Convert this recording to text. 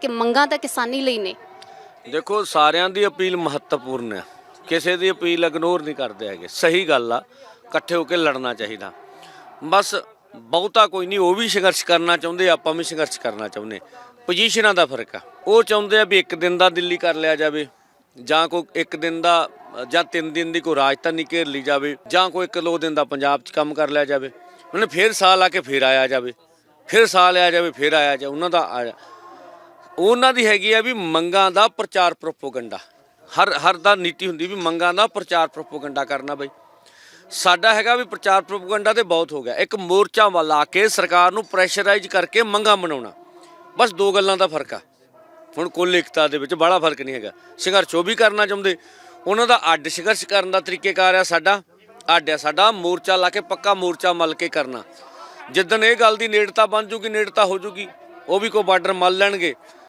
ਕਿ ਮੰਗਾਂ ਤਾਂ ਕਿਸਾਨੀ ਲਈ ਨੇ। ਦੇਖੋ, ਸਾਰਿਆਂ ਦੀ ਅਪੀਲ ਮਹੱਤਵਪੂਰਨ ਹੈ। ਕਿਸੇ ਦੀ ਅਪੀਲ ਇਗਨੋਰ ਨਹੀਂ ਕਰਦੇ ਹੈਗੇ। ਸਹੀ ਗੱਲ ਆ, ਇਕੱਠੇ ਹੋ ਕੇ ਲੜਨਾ ਚਾਹੀਦਾ। ਬਸ ਬਹੁਤਾ ਕੋਈ ਨਹੀਂ, ਉਹ ਵੀ ਸੰਘਰਸ਼ ਕਰਨਾ ਚਾਹੁੰਦੇ, ਆਪਾਂ ਵੀ ਸੰਘਰਸ਼ ਕਰਨਾ ਚਾਹੁੰਦੇ। ਪੋਜੀਸ਼ਨਾਂ ਦਾ ਫ਼ਰਕ ਆ। ਉਹ ਚਾਹੁੰਦੇ ਆ ਵੀ ਇੱਕ ਦਿਨ ਦਾ ਦਿੱਲੀ ਕਰ ਲਿਆ ਜਾਵੇ, ਜਾਂ ਕੋਈ ਇੱਕ ਦਿਨ ਦਾ, ਜਾਂ ਤਿੰਨ ਦਿਨ ਦੀ ਕੋਈ ਰਾਜਧਾਨੀ ਘੇਰ ਲਈ ਜਾਵੇ, ਜਾਂ ਕੋਈ ਇੱਕ ਦੋ ਦਿਨ ਦਾ ਪੰਜਾਬ 'ਚ ਕੰਮ ਕਰ ਲਿਆ ਜਾਵੇ। ਉਹਨੇ ਫੇਰ ਸਾਲ ਆ ਕੇ ਫੇਰ ਆਇਆ ਜਾਵੇ। ਫਿਰ ਸਾਲ ਆਇਆ ਜਾਵੇ, ਫੇਰ ਆਇਆ ਜਾ ਉਹਨਾਂ ਦਾ ਉਹਨਾਂ ਦੀ ਹੈਗੀ ਆ ਵੀ ਮੰਗਾਂ ਦਾ ਪ੍ਰਚਾਰ ਪ੍ਰੋਪੋਗੰਡਾ। ਹਰ ਹਰ ਦਾ ਨੀਤੀ ਹੁੰਦੀ ਵੀ ਮੰਗਾਂ ਦਾ ਪ੍ਰਚਾਰ ਪ੍ਰੋਪੋਗੰਡਾ ਕਰਨਾ ਬਈ। ਸਾਡਾ ਹੈਗਾ ਵੀ ਪ੍ਰਚਾਰ ਪ੍ਰੋਪੋਗੰਡਾ ਤੇ ਬਹੁਤ ਹੋ ਗਿਆ। ਇੱਕ ਮੋਰਚਾ ਲਾ ਕੇ ਸਰਕਾਰ ਨੂੰ ਪ੍ਰੈਸ਼ਰਾਈਜ਼ ਕਰਕੇ ਮੰਗਾਂ ਮਨਾਉਣਾ। ਬਸ ਦੋ ਗੱਲਾਂ ਦਾ ਫ਼ਰਕ ਆ। ਹੁਣ ਕੁੱਲ ਇਕਤਾ ਦੇ ਵਿੱਚ ਬੜਾ ਫ਼ਰਕ ਨਹੀਂ ਹੈਗਾ। ਸੰਘਰਸ਼ ਉਹ ਵੀ ਕਰਨਾ ਚਾਹੁੰਦੇ। ਉਹਨਾਂ ਦਾ ਅੱਡ ਸੰਘਰਸ਼ ਕਰਨ ਦਾ ਤਰੀਕੇਕਾਰ ਆ ਸਾਡਾ। ਅੱਡ ਆ ਸਾਡਾ ਮੋਰਚਾ ਲਾ ਕੇ ਪੱਕਾ ਮੋਰਚਾ ਮਲ ਕੇ ਕਰਨਾ। ਜਿੱਦਣ ਇਹ ਗੱਲ ਦੀ ਨੇੜਤਾ ਬਣ ਜੂਗੀ, ਨੇੜਤਾ ਹੋ ਜੂਗੀ, ਉਹ ਵੀ ਕੋ ਬਾਰਡਰ ਮੱਲ ਲੈਣਗੇ।